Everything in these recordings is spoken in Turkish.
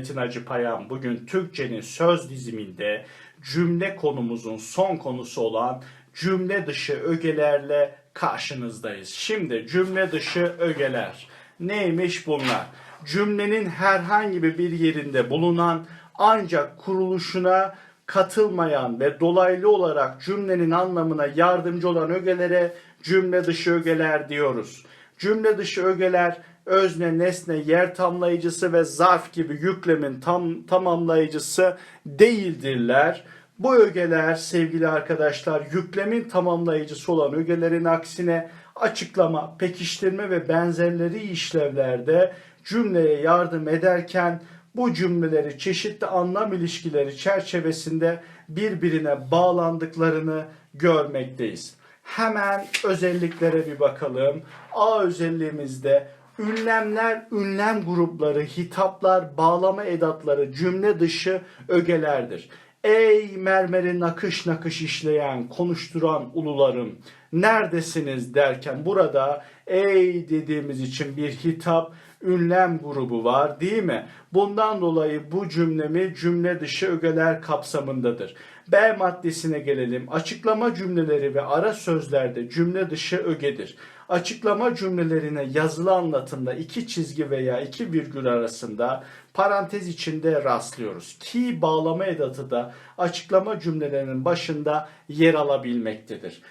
Metin Hacı Payam bugün Türkçenin söz diziminde cümle konumuzun son konusu olan cümle dışı ögelerle karşınızdayız. Şimdi cümle dışı ögeler neymiş bunlar? Cümlenin herhangi bir yerinde bulunan ancak kuruluşuna katılmayan ve dolaylı olarak cümlenin anlamına yardımcı olan ögelere cümle dışı ögeler diyoruz. Cümle dışı ögeler özne, nesne, yer tamlayıcısı ve zarf gibi yüklemin tam tamamlayıcısı değildirler. Bu ögeler sevgili arkadaşlar yüklemin tamamlayıcısı olan ögelerin aksine açıklama, pekiştirme ve benzerleri işlevlerde cümleye yardım ederken bu cümleleri çeşitli anlam ilişkileri çerçevesinde birbirine bağlandıklarını görmekteyiz. Hemen özelliklere bir bakalım. A özelliğimizde ünlemler, ünlem grupları, hitaplar, bağlama edatları, cümle dışı ögelerdir. Ey mermeri nakış nakış işleyen, konuşturan ulularım, neredesiniz derken burada ey dediğimiz için bir hitap, ünlem grubu var değil mi? Bundan dolayı bu cümlemi cümle dışı ögeler kapsamındadır. B maddesine gelelim. Açıklama cümleleri ve ara sözlerde cümle dışı ögedir. Açıklama cümlelerine yazılı anlatımda iki çizgi veya iki virgül arasında parantez içinde rastlıyoruz. Ki bağlama edatı da açıklama cümlelerinin başında yer alabilmektedir.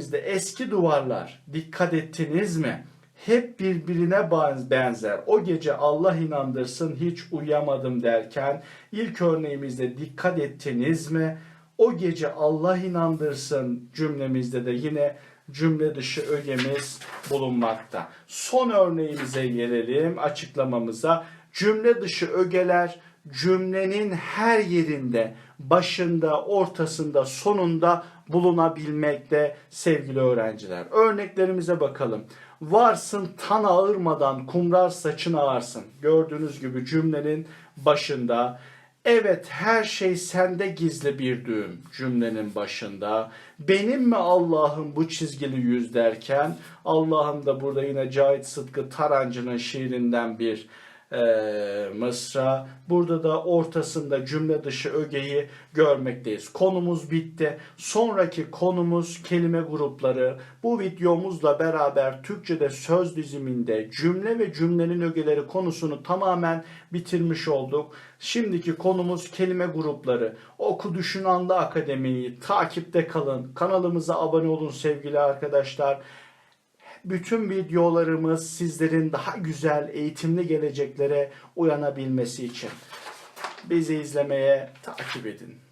Örneğimizde eski duvarlar dikkat ettiniz mi? hep birbirine benzer. O gece Allah inandırsın hiç uyuyamadım derken ilk örneğimizde dikkat ettiniz mi? O gece Allah inandırsın cümlemizde de yine cümle dışı ögemiz bulunmakta. Son örneğimize gelelim açıklamamıza. Cümle dışı ögeler cümlenin her yerinde, başında, ortasında, sonunda bulunabilmekte sevgili öğrenciler. Örneklerimize bakalım. Varsın tan ağırmadan kumrar saçın ağarsın. Gördüğünüz gibi cümlenin başında Evet her şey sende gizli bir düğüm cümlenin başında. Benim mi Allah'ım bu çizgili yüz derken Allah'ım da burada yine Cahit Sıtkı Tarancı'nın şiirinden bir e, mısra. Burada da ortasında cümle dışı ögeyi görmekteyiz. Konumuz bitti. Sonraki konumuz kelime grupları. Bu videomuzla beraber Türkçe'de söz diziminde cümle ve cümlenin ögeleri konusunu tamamen bitirmiş olduk. Şimdiki konumuz kelime grupları. Oku Düşün Anla Akademi'yi takipte kalın. Kanalımıza abone olun sevgili arkadaşlar bütün videolarımız sizlerin daha güzel eğitimli geleceklere uyanabilmesi için bizi izlemeye takip edin.